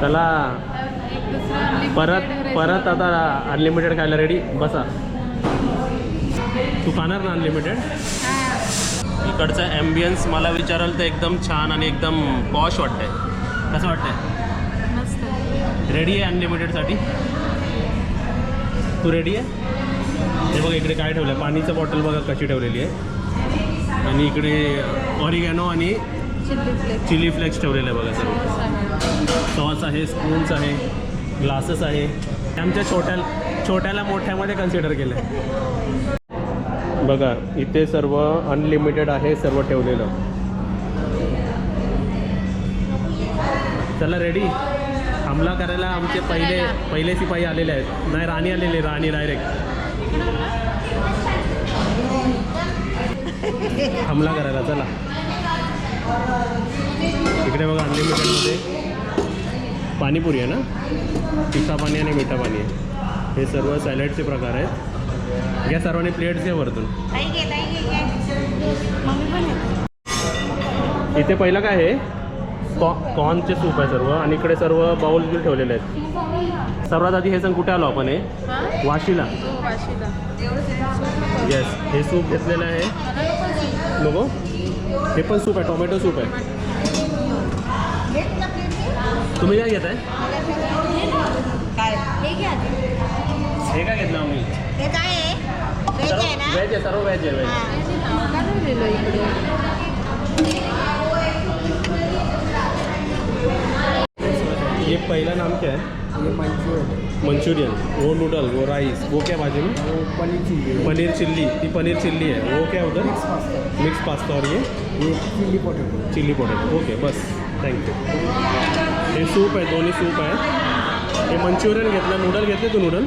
चला. परत परत. आता अनलिमिटेड खायला रेडी बसा. तू खाणार ना अनलिमिटेड. इकडचा ॲम्बियन्स मला विचाराल तर एकदम छान आणि एकदम पॉश वाटतंय. कसं वाटतंय? रेडी आहे अनलिमिटेडसाठी तू रेडी आहे? हे बघा इकडे काय ठेवलं आहे पाणीचं बॉटल बघा कशी ठेवलेली आहे. आणि इकडे ऑरिगॅनो आणि चिली फ्लेक्स ठेवलेलं आहे बघा सर्व. सॉस आहे स्पून्स आहे ग्लासेस आहे. आमच्या छोट्या छोट्याला मोठ्यामध्ये कन्सिडर केलं आहे बघा इथे सर्व अनलिमिटेड आहे सर्व ठेवलेलं. चला रेडी हमला करायला आमचे पहिले पहिले सिपाही आलेले आहेत. नाही राणी आलेली राणी डायरेक्ट हमला करायला चला. इकडे बघा अनलिमिटेडमध्ये पाणीपुरी आहे ना? तिखा पाणी आणि मिठा पाणी आहे. हे सर्व सॅलडचे प्रकार आहेत. या सर्वांनी प्लेट्स घ्या वरतून. इथे पहिलं काय आहे? कॉ कॉर्नचे सूप आहे सर्व आणि इकडे सर्व बाउल्स बिल ठेवलेले आहेत. सर्वात आधी हे सांग कुठे आलो आपण हे? हा? वाशीला. हो, वाशीला. येस हे सूप घेतलेलं आहे. नको हे पण सूप आहे टोमॅटो सूप आहे. तुम्ही काय घेताय हे? घ्या हे? काय घेतलं आम्ही हे काय आहे व्हेज सर्व आहे ना? व्हेज आहे सर्व व्हेज आहे व्हेज हा. काय इकडे ये पहिला नाम क्या है? ये मंचूरियन। मंचुरियन। वो नूडल वो राइस वो क्या भाजी में? वो पनीर चिल्ली। पनीर चिल्ली। ती पनीर चिल्ली है। वो क्या उधर? मिक्स पास्ता मिक्स पास्ता और ये? ये chilli potato chilli potato okay बस। थँक्यू हे सूप आहे दोन्ही सूप आहे. हे मंचुरियन घेतलं नूडल घेतले तू नूडल?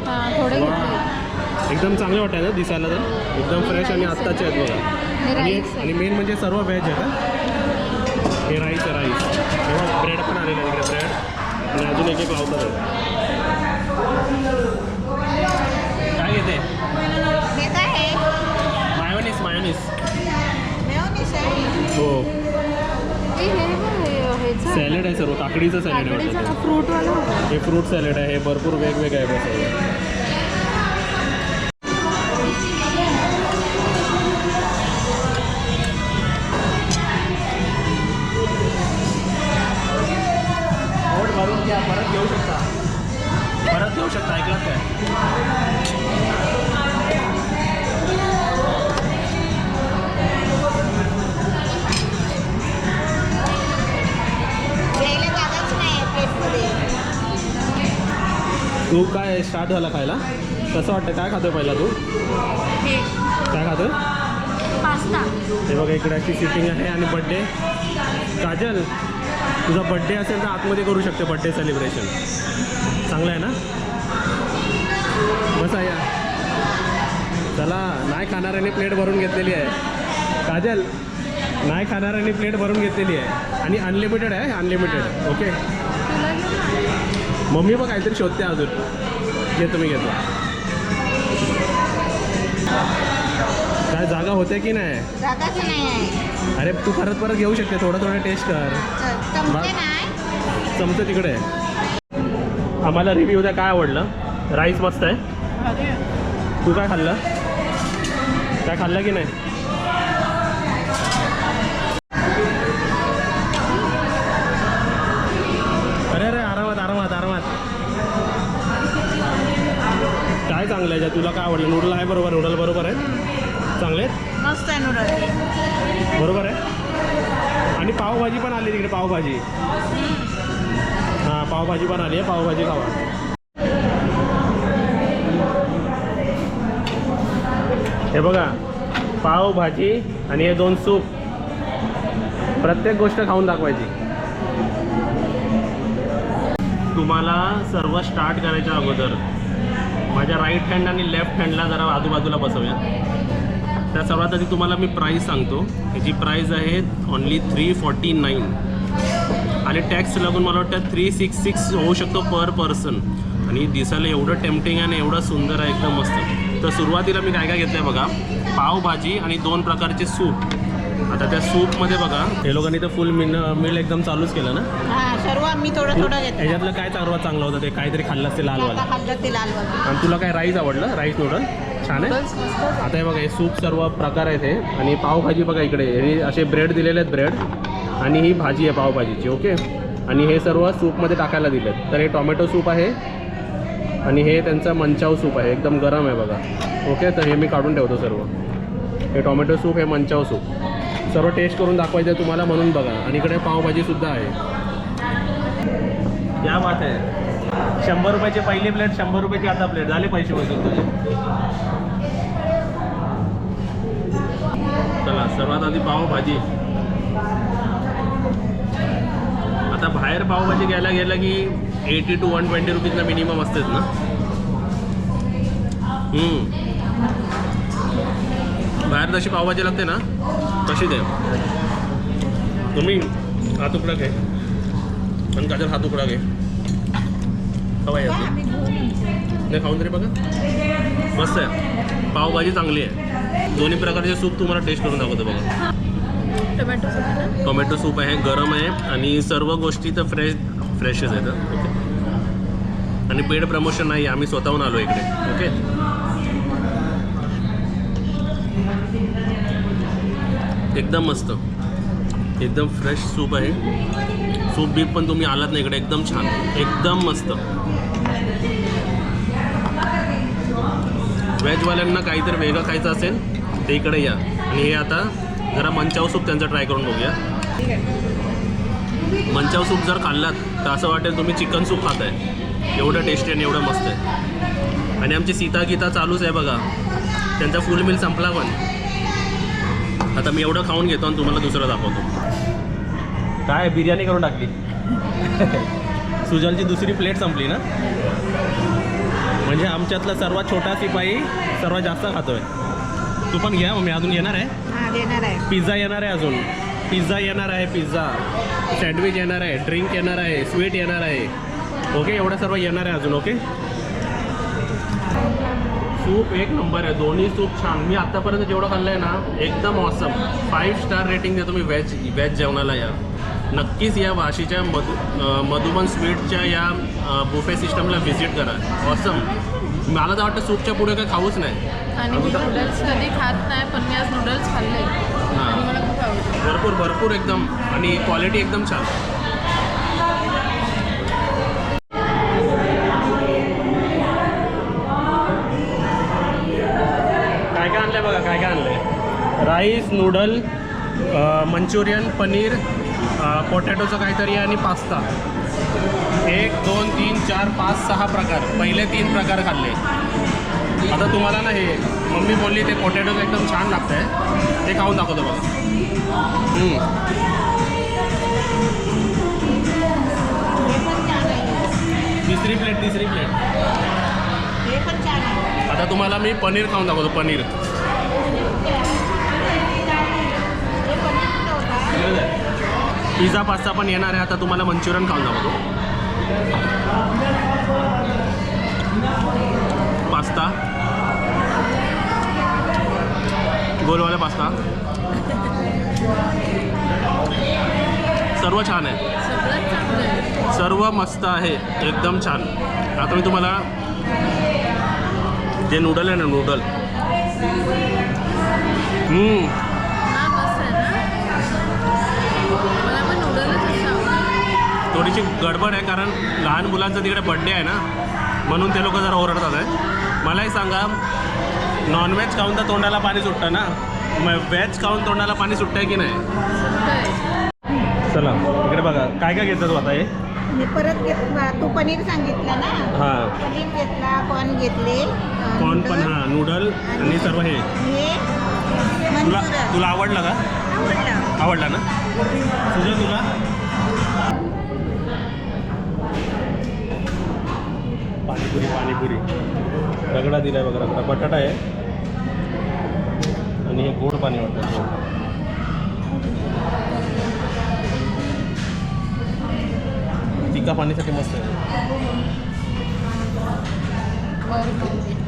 एकदम चांगले वाटतं ना दिसायला तर. एकदम फ्रेश आणि आत्ताचे आहेत बघा. आणि. आणि मेन म्हणजे सर्व व्हेज आहे का? हे राईस आहे राईस तेव्हा ब्रेड पण आलेलं आहे इकडे ब्रेड आणि अजून एक एक लावतात आहे. काय घेते? मायोनीस मायोनीस हे. सॅलेड आहे सर्व काकडीचं सॅलेड आहे वाटतं. फ्रूटवाला हे फ्रूट सॅलेड आहे हे भरपूर वेगवेगळं आहे तू काय स्टार्ट झाला खायला? कसं वाटतं काय खातोय पहिला तू? काय खातोय? पास्ता. हे बघा इकडे अशी सिटिंग आहे आणि बड्डे काजल तुझा बड्डे असेल तर आतमध्ये करू शकते बड्डे सेलिब्रेशन चांगलं आहे ना? बसा या. चला नाही खाणाऱ्याने प्लेट भरून घेतलेली आहे. काजल नाही खाणाऱ्याने प्लेट भरून घेतलेली आहे. आणि अनलिमिटेड आहे अनलिमिटेड ओके. मम्मी पण काहीतरी शोधते अजून. जे तुम्ही घेतो. काय जागा होते की नाही? अरे तू परत परत घेऊ शकते. थोडं थोडं टेस्ट कर. चमचे तिकडे. आम्हाला रिव्ह्यू द्या काय आवडलं? राईस मस्त आहे. तू काय खाल्लं? काय खाल्लं की नाही? आहे. तुला काय आवडलं? नूडल आहे बरोबर. नूडल बरोबर आहे. चांगले? मस्त आहे नूडल बरोबर आहे? आणि पावभाजी पण आली तिकडे पावभाजी. हां पावभाजी पण आली आहे. पावभाजी खावा. हे बघा पावभाजी आणि हे दोन सूप. प्रत्येक गोष्ट खाऊन दाखवायची. तुम्हाला सर्व स्टार्ट करायच्या अगोदर माझ्या राईट हँड आणि लेफ्ट हँडला जरा आजूबाजूला बसवूया. त्या सर्वात आधी तुम्हाला मी प्राईस सांगतो. ह्याची प्राईस आहे ओनली थ्री फॉर्टी नाईन आणि टॅक्स लागून मला वाटतं थ्री सिक्स सिक्स होऊ शकतो पर पर्सन आणि दिसायला एवढं टेम्पटिंग आहे आणि एवढं सुंदर आहे एकदम मस्त. तर सुरुवातीला मी काय काय घेतलं आहे बघा. पावभाजी आणि दोन प्रकारचे सूप. आता त्या सूपमध्ये बघा. हे लोकांनी तर फुल मिन मिल एकदम चालूच केलं ना? हा सर्व आम्ही थोडं थोडं घेतलं. ह्याच्यातलं काय सर्वात चांगलं होतं? ते काहीतरी खाल्लं असते लालवाला आता खाल्लं ते लाल वालं. आणि तुला काय राईस आवडलं? राईस नूडल छान आहे. आता हे बघा हे सूप सर्व प्रकार आहेत हे. आणि पावभाजी बघा इकडे. हे असे ब्रेड दिलेले आहेत ब्रेड आणि ही भाजी आहे पावभाजीची ओके आणि हे सर्व सूपमध्ये टाकायला दिलेत. तर हे टॉमॅटो सूप आहे. आणि हे त्यांचं मंचाव सूप आहे. एकदम गरम आहे बघा. ओके तर हे मी काढून ठेवतो सर्व. हे टॉमॅटो सूप हे मंचाव सूप सर्व टेस्ट करून दाखवायचं आहे तुम्हाला म्हणून बघा. आणि इकडे पावभाजीसुद्धा आहे. या मात आहे. शंभर रुपयाची पहिली प्लेट शंभर रुपयाची आता प्लेट झाले पैसे वसूल तुझे. चला सर्वात आधी पावभाजी. आता बाहेर पावभाजी घ्यायला गेलं की एटी टू वन ट्वेंटी रुपीजला मिनिमम असतेच ना? हम्म. बाहेर जशी पावभाजी लागते ना तशीच आहे तुम्ही हा तुकडा घे. आणि काजल हा तुकडा घे. हवा आहे आम्ही घेऊन येऊ. नाही खाऊन तरी बघा. मस्त आहे. पावभाजी चांगली आहे. दोन्ही प्रकारचे सूप तुम्हाला टेस्ट करून दाखवतो बघा. टोमॅटो सूप टोमॅटो सूप आहे गरम आहे आणि सर्व गोष्टी तर फ्रेश फ्रेशच आहेत. ओके आणि पेड प्रमोशन नाही आम्ही स्वतःहून आलो इकडे. ओके एकदम मस्त. एकदम फ्रेश सूप आहे. सूप बीप पण तुम्ही आलात नाही इकडे एकदम छान. एकदम मस्त. व्हेजवाल्यांना काहीतरी वेगळं खायचं असेल ते इकडे या. आणि हे आता जरा मंचाव सूप त्यांचा ट्राय करून बघूया. मंचाव सूप जर खाल्लात तर असं वाटेल तुम्ही चिकन सूप खाताय. एवढं टेस्टी आणि एवढं मस्त आहे. आणि आमची सीता गीता चालूच आहे बघा. त्यांचा फुल मिल संपला पण. आता मी एवढं खाऊन घेतो आणि तुम्हाला दुसरं दाखवतो. काय बिर्याणी करून टाकली? सुजलची दुसरी प्लेट संपली ना? म्हणजे आमच्यातला सर्वात छोटा सिपाई सर्वात जास्त खातोय. तू पण घ्या मग मी अजून येणार हा आहे. पिझ्झा येणार आहे अजून. पिझ्झा येणार आहे पिझ्झा. सँडविच येणार आहे ड्रिंक येणार आहे स्वीट येणार आहे. ओके एवढं सर्व येणार आहे अजून ओके सूप एक नंबर आहे दोन्ही सूप छान. मी आत्तापर्यंत जेवढं खाल्लं आहे ना एकदम ऑसम फाईव्ह स्टार रेटिंग देतो मी व्हेज व्हेज जेवणाला या. नक्कीच या वाशीच्या मधु मधुबन स्वीटच्या या बुफे सिस्टमला व्हिजिट करा. ऑसम मला तर वाटतं सूपच्या पुढे काही खाऊच नाही. आणि मी नूडल्स कधी खात नाही पण मी आज नूडल्स खाल्ले. भरपूर भरपूर एकदम. आणि क्वालिटी एकदम छान. राईस नूडल मंचुरियन पनीर पोटॅटोचं काहीतरी आणि पास्ता. एक दोन तीन चार पाच सहा प्रकार. पहिले तीन प्रकार खाल्ले. आता तुम्हाला ना हे मम्मी बोलली ते पोटॅटोचं एकदम छान लागतं आहे ते खाऊन दाखवतो बघा. हे तिसरी प्लेट तिसरी प्लेट आता तुम्हाला मी पनीर खाऊन दाखवतो पनीर. पिझ्झा पास्ता पण येणार आहे. आता तुम्हाला मंचुरियन खाऊन दाखवतो पास्ता. गोलवाला पास्ता. सर्व छान आहे. आहे सर्व मस्त आहे. एकदम छान. आता मी तुम्हाला जे नूडल आहे ना नूडल थोडीशी गडबड आहे कारण लहान मुलांचा तिकडे बड्डे आहे ना म्हणून ते लोक जरा ओरडतात आहे मलाही सांगा नॉनव्हेज खाऊन तर तोंडाला पाणी सुटतं ना? मग व्हेज खाऊन तोंडाला पाणी सुटतंय की नाही. चला इकडे बघा काय काय घेतात तू आता हे? हे परत घेतला तू पनीर सांगितलं ना? हां. पनीर घेतला कॉर्न घेतले. कॉर्न पण नूडल, हां नूडल आणि सर्व हे. तुला तुला आवडलं का? आवडलं. आवडला ना? तुझं तुला? पाणीपुरी पाणीपुरी. रगडा दिलाय बघा रगडा बटाटा आहे. आणि हे गोड पाणी वाटतं. तिका पाणीसाठी मस्त आहे.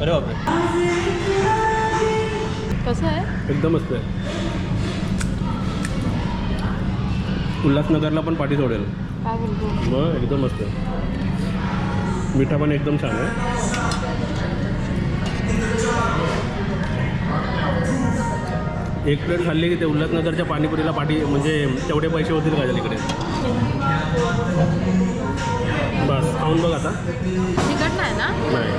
अरे बापरे. कसं आहे? एकदम मस्त आहे. उल्हासनगरला पण पाठी सोडेल. मग एकदम मस्त मिठा पण एकदम छान आहे. एक प्लेट खाल्ली की ते उल्हासनगरच्या पाणीपुरीला पाठी म्हणजे तेवढे पैसे होतील का इकडे? बस खाऊन बघ आता. तिखट नाही ना? नाही.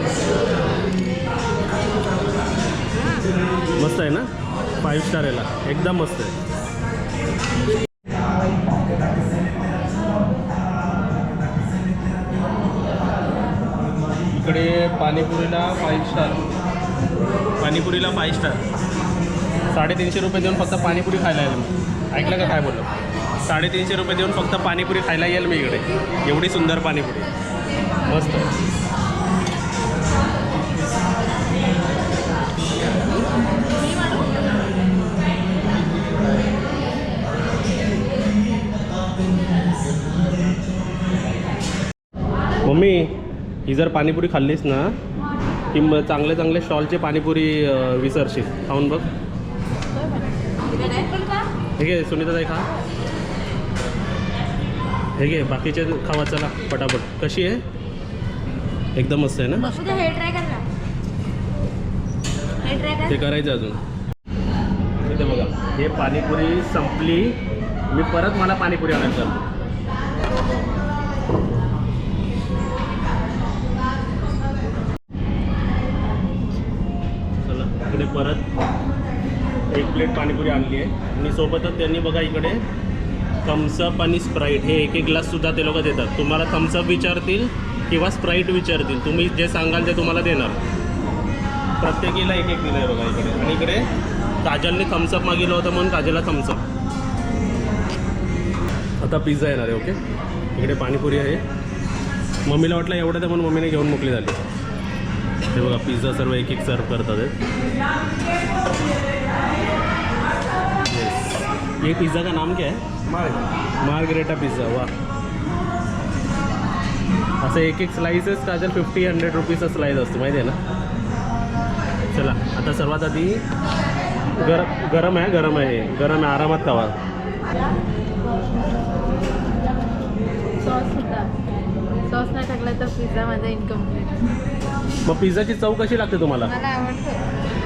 मस्त आहे ना? फाईव्ह स्टार याला एकदम मस्त आहे. इकडे पाणीपुरीला फाईव्ह स्टार पाणीपुरीला फाईव्ह स्टार साडेतीनशे रुपये देऊन फक्त पाणीपुरी खायला मी. ऐकलं का काय बोललो? साडेतीनशे रुपये देऊन फक्त पाणीपुरी खायला येईल मी इकडे. एवढी सुंदर पाणीपुरी. मस्त. मम्मी ही जर पाणीपुरी खाल्लीस ना की मग चांगले चांगले स्टॉलचे पाणीपुरी विसरशील. खाऊन बघ. हे घे सुनीता ताई खा. हे घे बाकीचे खावा चला पटापट. कशी आहे? एकदम मस्त आहे ना? ते करायचं अजून. इथे बघा हे पाणीपुरी संपली. मी परत मला पाणीपुरी आणायला चाललो चला इकडे परत एक प्लेट पाणीपुरी आणली आहे. आणि सोबतच त्यांनी बघा इकडे थम्सअप आणि स्प्राईट हे एक एक ग्लाससुद्धा ते लोक देतात. तुम्हाला थम्सअप विचारतील किंवा स्प्राईट विचारतील. तुम्ही जे सांगाल ते तुम्हाला देणार. प्रत्येकीला एक एक दिलं आहे बघा इकडे. आणि इकडे काजलने थम्सअप मागितलं होतं म्हणून काजलला थम्सअप आता पिझ्झा येणार आहे ओके इकडे पाणीपुरी आहे. मम्मीला वाटलं एवढं तर म्हणून मम्मीने घेऊन मोकळी झाली. हे बघा पिझ्झा सर्व एक एक सर्व करतात ये पिज़्ज़ा का नाम क्या है मार्गरेटा पिझ्झा वा असं एक एक स्लाइसेस का तर फिफ्टी हंड्रेड रुपीजचा स्लाइस असतो माहिती आहे ना? चला आता सर्वात आधी गरम गरम आहे गरम आहे. गरम आहे आरामात खावा. सॉस सुद्धा सॉस नाही टाकला तर पिझ्झा माझा इनकम्प्लीट मग पिझ्झाची चव कशी लागते तुम्हाला?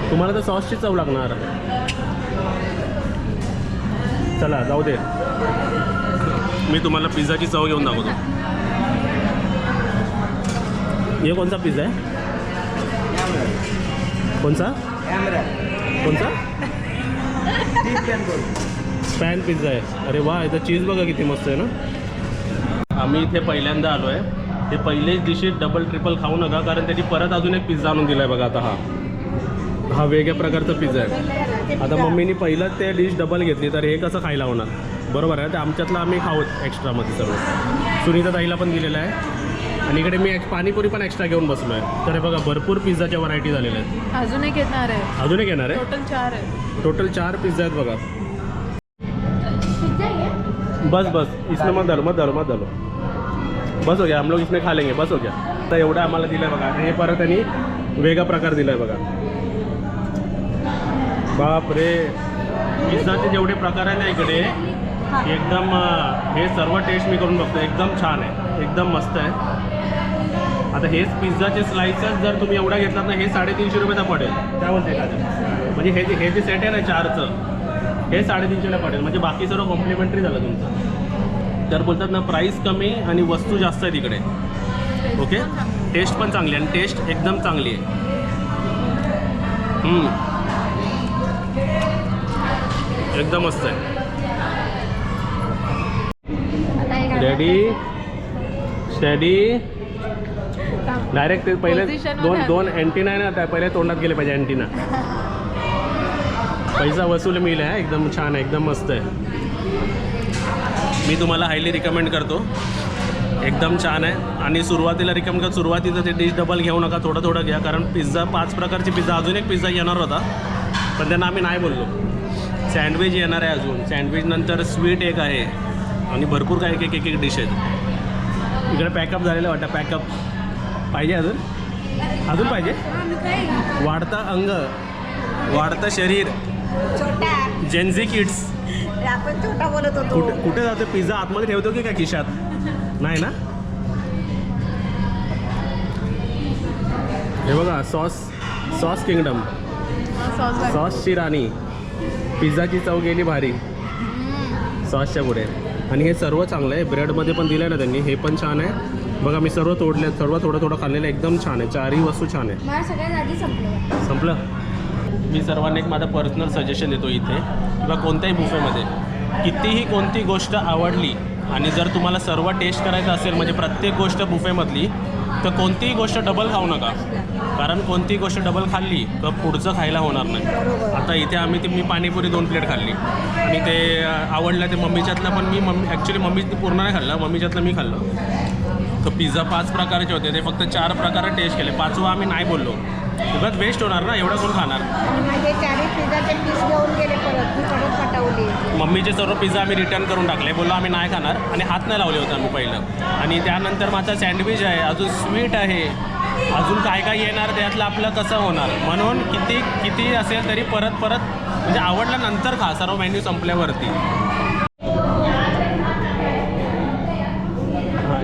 तुम्हाला तर सॉसची चव लागणार. चला जाऊ दे. मी तुम्हाला पिझ्झाची चव घेऊन दाखवतो. हे कोणता पिझ्झा आहे? कोणचा? कोणचा? पॅन पिझ्झा आहे. अरे वा इथं चीज बघा किती मस्त आहे ना. आम्ही इथे पहिल्यांदा आलो आहे ते पहिलेच डिशेस डबल ट्रिपल खाऊ नका कारण त्यांनी परत अजून एक पिझ्झा आणून दिला आहे बघा आता हा. हा वेगळ्या प्रकारचा पिझ्झा आहे. आता मम्मीनी पहिलं ते डिश डबल घेतली तर हे कसं खायला होणार? बरोबर आहे. ते आमच्यातलं आम्ही खाऊ एक्स्ट्रामध्ये सर्व. सुनीता ताईला पण दिलेलं आहे. आणि इकडे मी पाणीपुरी पण एक्स्ट्रा घेऊन बसलो आहे तर हे बघा भरपूर पिझ्झाच्या व्हरायटी झालेल्या आहेत. अजून एक येणार आहे. अजून एक येणार आहे? टोटल चार आहे टोटल चार पिज्ज़ा आहेत बघा. बस बस. इसमें मत डालो मत डालो मत डालो. बस हो गया हम लोग इसमें खा लेंगे. बस हो गया. आता एवढं आम्हाला दिलं आहे बघा. आणि हे परत त्यांनी वेगळा प्रकार दिला आहे बघा. बाप रे पिझ्झाचे जेवढे प्रकार आहेत ना इकडे एकदम हे सर्व टेस्ट मी करून बघतो एकदम छान आहे. एकदम मस्त आहे. आता हेच पिझ्झाचे स्लाइसेस जर तुम्ही एवढा घेतलात ना हे साडेतीनशे रुपयाचा पडेल. काय म्हणते का म्हणजे हे जे हे जे सेट आहे ना चारचं हे साडेतीनशेला पडेल. म्हणजे बाकी सर्व कॉम्प्लिमेंटरी झालं तुमचं. तर बोलतात ना प्राईस कमी आणि वस्तू जास्त आहे तिकडे. ओके टेस्ट पण चांगली आहे आणि टेस्ट एकदम चांगली आहे. एकदम मस्त आहे. रेडी स्टडी डायरेक्ट ते पहिले दोन. दोन अँटीना आहे ना त्या पहिले तोंडात गेले पाहिजे अँटीना पैसा वसूल मिळेल आहे एकदम छान आहे एकदम मस्त आहे. मी तुम्हाला हायली रिकमेंड करतो. एकदम छान आहे. आणि सुरुवातीला रिकमेंड कर सुरुवातीचं ते डिश डबल घेऊ नका थोडं थोडं घ्या कारण पिझ्झा पाच प्रकारचे पिझ्झा अजून एक पिझ्झा येणार होता. पण त्यांना आम्ही नाही बोललो. सँडविच येणार आहे अजून. सँडविच नंतर स्वीट एक आहे. आणि भरपूर काही एक एक एक डिश आहेत. इकडे पॅकअप झालेलं वाटतं पॅकअप पाहिजे अजून? अजून पाहिजे? वाढता अंग वाढतं शरीर. छोटा. जेन्झी किड्स आपण छोटा बोलत होतो. कुठे कुठे जातो पिझ्झा आतमध्ये ठेवतो की काय खिशात? नाही ना? हे बघा सॉस सॉस किंगडम. सॉसची राणी. पिझ्झाची चव गेली भारी. सॉसच्या पुढे. आणि हे सर्व चांगलं आहे. ब्रेडमध्ये पण दिलं आहे ना त्यांनी. हे पण छान आहे. बघा मी सर्व तोडले सर्व थोडं थोडं खाल्लेलं. एकदम छान आहे. चारही वस्तू छान आहे. मला सगळ्यात आधी संपलं. संपलं? मी सर्वांना एक माझं पर्सनल सजेशन देतो इथे. किंवा कोणत्याही बुफेमध्ये कितीही कोणती गोष्ट आवडली आणि जर तुम्हाला सर्व टेस्ट करायचं असेल म्हणजे प्रत्येक गोष्ट बुफेमधली तर कोणतीही गोष्ट डबल खाऊ नका. कारण कोणतीही गोष्ट डबल खाल्ली तर पुढचं खायला होणार नाही. आता इथे आम्ही ती मी पाणीपुरी दोन प्लेट खाल्ली. आणि ते आवडलं ते मम्मीच्यातलं पण मी मम्मी ॲक्च्युली मम्मी पूर्ण नाही खाल्लं मम्मीच्यातलं मी खाल्लं. तर पिझ्झा पाच प्रकारचे होते. ते फक्त चार प्रकारे टेस्ट केले. पाचवा आम्ही नाही बोललो. उगाच वेस्ट होणार ना? एवढं कोण खाणार? मम्मीचे सर्व पिझ्झा आम्ही रिटर्न करून टाकले. बोललो आम्ही नाही खाणार. आणि हात नाही लावले होते आम्ही पहिलं. आणि त्यानंतर माझा सँडविच आहे. अजून स्वीट आहे. अजून काय काय येणार? त्यातलं आपलं कसं होणार? म्हणून किती किती असेल तरी परत परत म्हणजे आवडल्यानंतर खा. सर्व मेन्यू संपल्यावरती.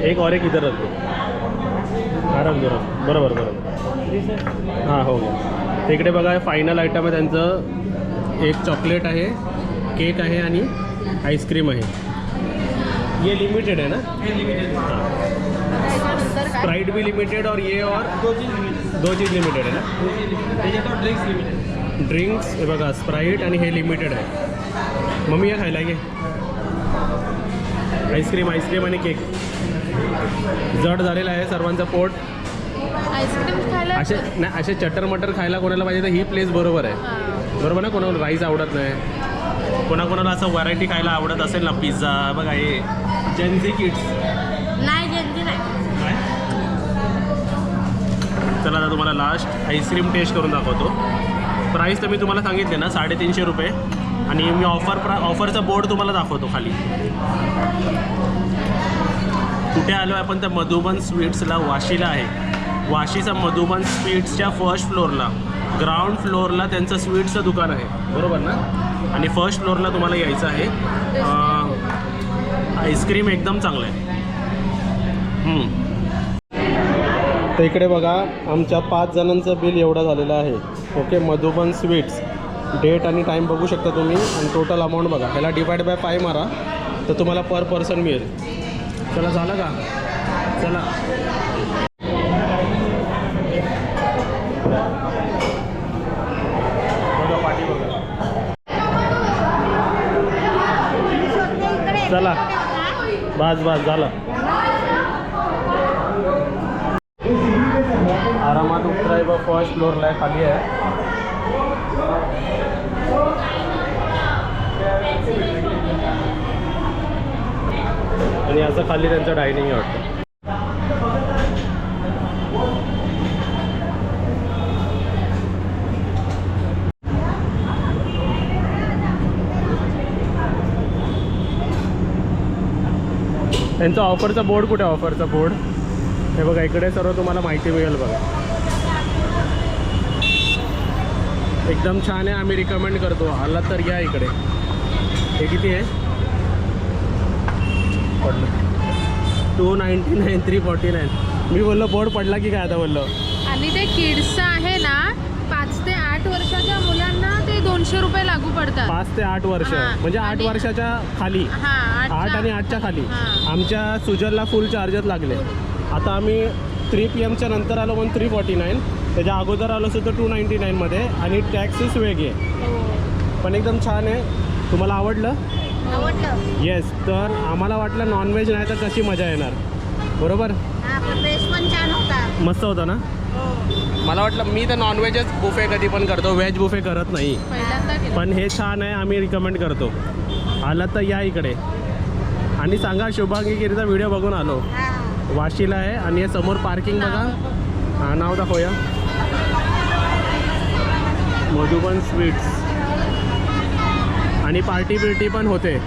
एक और एक इधर रखो आराम जरा बरोबर बरोबर। हां हो तिकडे बघा फायनल आयटम आहे त्यांचं. एक चॉकलेट आहे केक आहे आणि आईस्क्रीम आहे. ये लिमिटेड है ना स्प्राइट भी लिमिटेड और ये और दो चीज दो चीज लिमिटेड है ना? ड्रिंक्स लिमिटेड ड्रिंक्स हे बघा स्प्राईट आणि हे लिमिटेड आहे. मम्मी या खायला घे आईस्क्रीम आईस्क्रीम आणि केक. जड झालेलं आहे सर्वांचं पोट. आईस्क्रीम खायला असे नाही असे चटर मटर खायला कोणाला पाहिजे तर ही प्लेस बरोबर आहे. बरोबर ना? कोणाला राईस आवडत नाही. कोणाकोणाला असं व्हरायटी खायला आवडत असेल ना पिझ्झा बघा हे. जेन्झी किड्स नाही जल्दी नाही. काय? चला आता तुम्हाला लास्ट आईस्क्रीम टेस्ट करून दाखवतो. प्राईस तर मी तुम्हाला सांगितले ना साडेतीनशे रुपये. आणि मी ऑफर प्रा ऑफरचा बोर्ड तुम्हाला दाखवतो खाली. कुठे आलो आहे आपण? त्या मधुबन स्वीट्सला वाशीला आहे. वाशीचा मधुबन स्वीट्सच्या फर्स्ट फ्लोअरला ग्राउंड फ्लोअरला त्यांचं स्वीट्सचं दुकान आहे. बरोबर ना? आणि फर्स्ट फ्लोअरला तुम्हाला यायचं आहे. आईस्क्रीम एकदम चांगलं आहे. तर इकडे बघा आमच्या पाच जणांचं बिल एवढं झालेलं आहे. Okay Madhuban sweets. डेट आणि टाईम बघू शकता तुम्ही. आणि टोटल अमाऊंट बघा. ह्याला डिवाइड बाय फाय मारा. तर तुम्हाला पर पर्सन मिळेल. चला झालं का? चला. बघा पाठी बघा. चला. बस बस झालं. आरामात उतराय बा फर्स्ट फ्लोअरला खाली आहे. आणि असं खाली त्यांचं डायनिंग आहे वाटतं. त्यांचा ऑफरचा बोर्ड कुठे ऑफरचा बोर्ड हे बघा इकडे सर्व तुम्हाला माहिती मिळेल बघा. एकदम छान आहे आम्ही रिकमेंड करतो. आला तर या इकडे. हे किती आहे? पडलं. Two ninety nine three forty nine मी बोललो बोर्ड पडला की काय आता? बोललो. आणि ते किड्स आहे ना पाच ते आठ वर्षाच्या मुलांना ते दोनशे रुपये लागू पडतात. पाच ते आठ वर्ष. हां. म्हणजे आठ आणि- वर्षाच्या खाली. हा आठ आणि आठच्या खाली. हां. आमच्या सुजलला फुल चार्जेस लागले. आता आम्ही थ्री पी एमच्या नंतर आलो म्हणून थ्री फॉर्टी नाईन त्याच्या अगोदर आलो सुद्धा टू नाईन्टी नाईनमध्ये आणि टॅक्सेस वेगळे. पण एकदम छान आहे. तुम्हाला आवडलं? येस तर आम्हाला वाटलं नॉनव्हेज नाही तर कशी मजा येणार? बरोबर? हा मस्त होता ना? मला वाटलं मी तर नॉनव्हेजच बुफे कधी पण करतो. व्हेज बुफे करत नाही. पहिल्यांदा केलं. पण हे छान आहे आम्ही रिकमेंड करतो. आला तर या इकडे. आणि सांगा शुभांगी गिरीचा व्हिडिओ बघून आलो. हा. वाशीला आहे आणि हे समोर पार्किंग बघा. हा नाव दाखवूया. मधुबन स्वीट्स आणि पार्टी बिर्टी पण होते.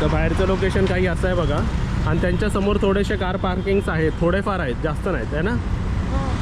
तर बाहेरचं लोकेशन काही असं आहे बघा. आणि त्यांच्यासमोर थोडेसे कार पार्किंग्स आहेत. थोडेफार आहेत. जास्त नाहीत आहे ना? हो.